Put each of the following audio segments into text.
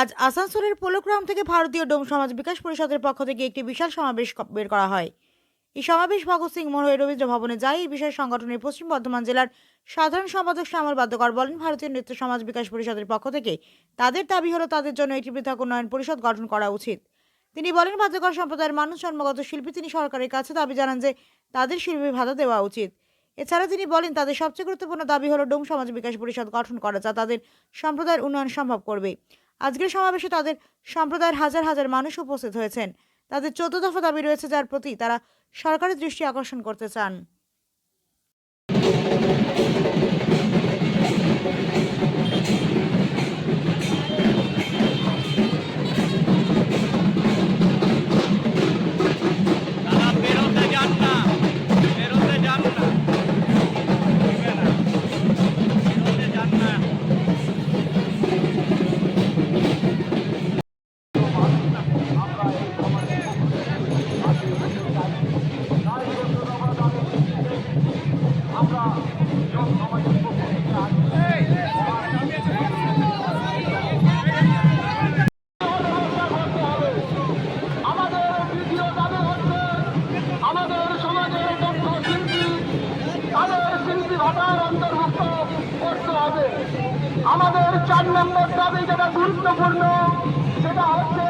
আজ আসানসোলের পোলোগ্রাম থেকে ভারতীয় ডোম সমাজ বিকাশ পরিষদের পক্ষ থেকে একটি বিশাল সমাবেশ বের করা হয়। এই সমাবেশ ভগৎ সিং মোড় হয়ে রবীন্দ্র ভবনে যায়। এই বিষয়ে সংগঠনের পশ্চিম বর্ধমান জেলার সাধারণ সম্পাদক শ্যামল বাদ্যকর বলেন, ভারতীয় নৃত্য সমাজ বিকাশ পরিষদের পক্ষ থেকে তাদের দাবি হলো তাদের জন্য একটি পৃথক উন্নয়ন পরিষদ গঠন করা উচিত। তিনি বলেন, বাদ্যকর সম্প্রদায়ের মানুষ, জন্মগত শিল্পী তিনি সরকারের কাছে দাবি জানান যে তাদের শিল্পী ভাতা দেওয়া উচিত। এছাড়া তিনি বলেন, তাদের সবচেয়ে গুরুত্বপূর্ণ দাবি হলো ডোম সমাজ বিকাশ পরিষদ গঠন করা, যা তাদের সম্প্রদায়ের উন্নয়ন সম্ভব করবে। আজকের সমাবেশে তাদের সম্প্রদায়ের হাজার হাজার মানুষ উপস্থিত হয়েছেন। তাদের চোদ্দ দফা দাবি রয়েছে যার প্রতি তারা সরকারের দৃষ্টি আকর্ষণ করতে চান। শিল্পী অন্তর্ভুক্ত করতে হবে। আমাদের চার নম্বর দাবি যেটা গুরুত্বপূর্ণ সেটা হচ্ছে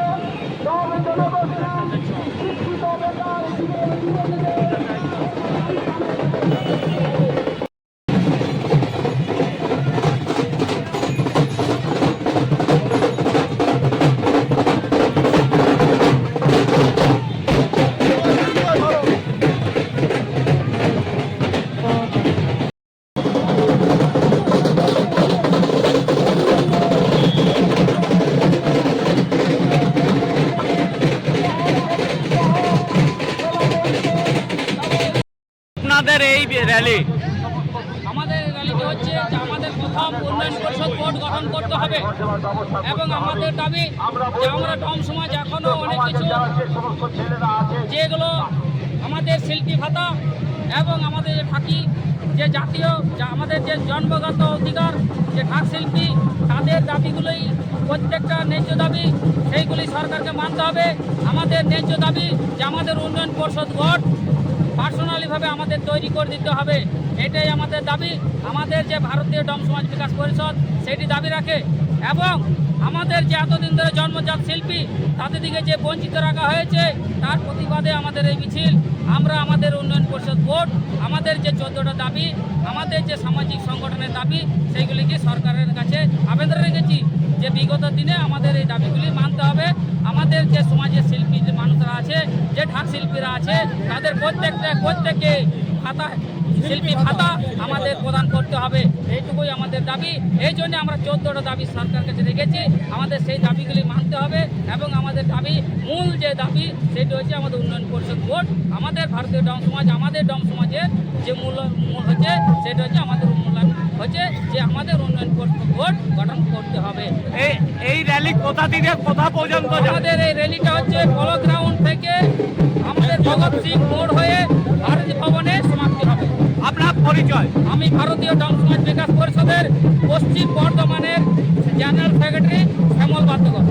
আপনাদের এই র্যালি আমাদের র্যালিটি হচ্ছে যে আমাদের প্রথম উন্নয়ন পরিষদ বোর্ড গঠন করতে হবে। এবং আমাদের দাবি যে আমরা ডম সমাজ এখনও অনেক কিছু যেগুলো আমাদের শিল্পী ভাতা এবং আমাদের যে থাকি যে জাতীয় আমাদের যে জন্মগত অধিকার, যে ঢাক শিল্পী, তাদের দাবিগুলোই প্রত্যেকটা ন্যায্য দাবি, সেইগুলি সরকারকে মানতে হবে। আমাদের ন্যায্য দাবি যে আমাদের উন্নয়ন পরিষদ বোর্ড পার্সোনালিভাবে আমাদের তৈরি করে দিতে হবে। এটাই আমাদের দাবি। আমাদের যে ভারতীয় ডম সমাজ বিকাশ পরিষদ, সেটি দাবি রাখে। এবং আমাদের যে এতদিন ধরে জন্মজাত শিল্পী, তাদের দিকে যে বঞ্চিত রাখা হয়েছে, তার প্রতিবাদে আমাদের এই মিছিল। আমরা আমাদের উন্নয়ন পরিষদ বোর্ড, আমাদের যে চোদ্দোটা দাবি, আমাদের যে সামাজিক সংগঠনের দাবি, সেইগুলিকে সরকারের কাছে আবেদন রেখেছি যে বিগত দিনে আমাদের এই দাবিগুলি মানতে হবে। আমাদের যে সমাজের শিল্পী যে মানুষরা আছে যে ঢাক শিল্পীরা আছে তাদের প্রত্যেকটা প্রত্যেকে খাতা শিল্পী খাতা আমাদের প্রদান করতে হবে। এইটুকুই আমাদের দাবি। এই জন্য আমরা চোদ্দোটা দাবি সরকার কাছে রেখেছি। আমাদের সেই দাবিগুলি মানতে হবে এবং আমাদের দাবি মূল যে দাবি সেটি হচ্ছে আমাদের উন্নয়ন পরিষদ বোর্ড আমাদের ভারতীয় ডম সমাজ আমাদের ডম সমাজের যে মূল মূল হচ্ছে সেটা হচ্ছে আমাদের মূল্যায়ন হচ্ছে যে আমাদের উন্নয়ন পরিষদ বোর্ড গঠন করতে হবে। এই এই র্যালি কোথা থেকে কোথা পর্যন্ত আমাদের এই র্যালিটা হচ্ছে ভারতীয় সমাজ বিকাশ পরিষদের পশ্চিম বর্ধমানের জেনারেল সেক্রেটারি শ্যামল বাদ্যকর